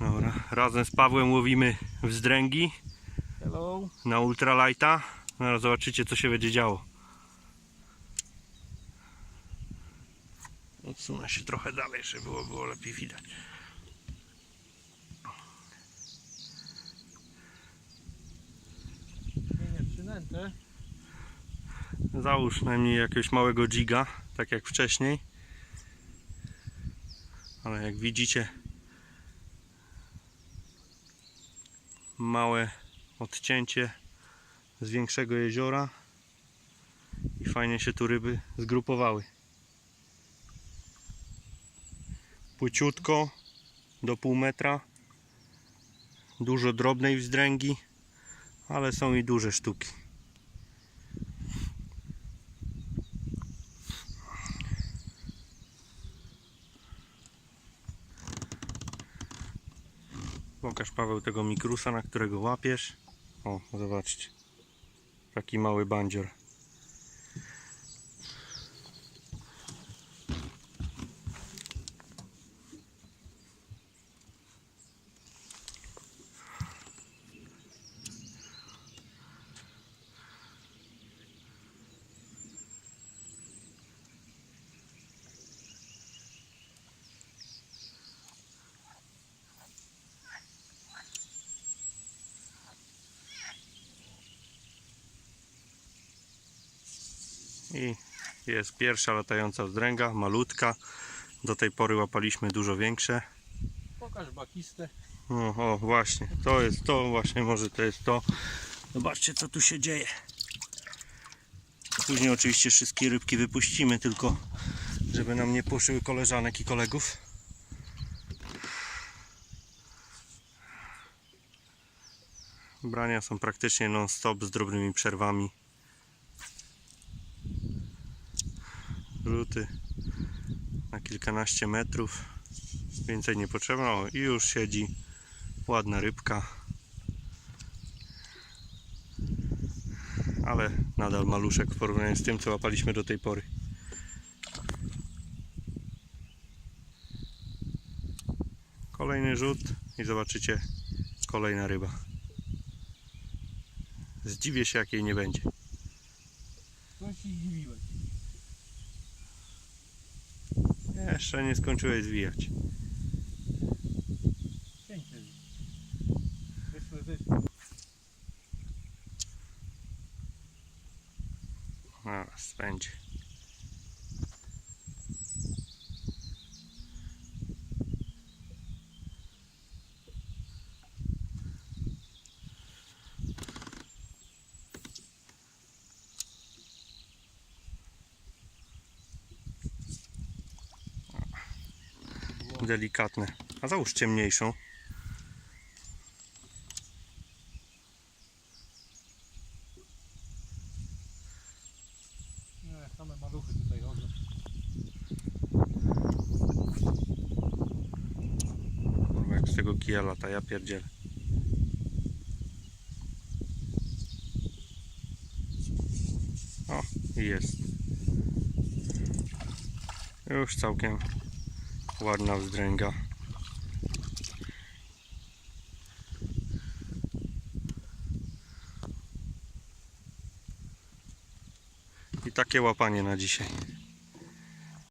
Dobra, razem z Pawłem łowimy wzdręgi Hello. na ultralighta. Zaraz zobaczycie co się będzie działo. Odsunę się trochę dalej, żeby było, było lepiej widać. Przynętę. Załóż najmniej jakiegoś małego jiga, tak jak wcześniej. Ale jak widzicie, małe odcięcie z większego jeziora i fajnie się tu ryby zgrupowały. Płyciutko do pół metra, dużo drobnej wzdręgi, ale są i duże sztuki. Pokaż Paweł tego mikrusa, na którego łapiesz. O, zobaczcie. Taki mały bandzior. I jest pierwsza latająca wzdręga, malutka. Do tej pory łapaliśmy dużo większe. Pokaż bakistę. O, o, właśnie, to jest to, właśnie może to jest to. Zobaczcie co tu się dzieje. Później oczywiście wszystkie rybki wypuścimy, tylko żeby nam nie puszyły koleżanek i kolegów. Brania są praktycznie non-stop z drobnymi przerwami. Rzuty na kilkanaście metrów. Więcej nie potrzeba. O, i już siedzi ładna rybka. Ale nadal maluszek w porównaniu z tym, co łapaliśmy do tej pory. Kolejny rzut i zobaczycie kolejna ryba. Zdziwię się, jak jej nie będzie. Co się zdziwiłeś? Jeszcze nie skończyłeś zwijać. Pięknie. Wyszły, wyszły. Zaraz będzie. Delikatne. A załóż ciemniejszą. Nie, same maluchy tutaj chodzą. Kurwa, jak z tego kija lata, ja pierdzielę. O, jest. Już całkiem ładna wzdręga. I takie łapanie na dzisiaj.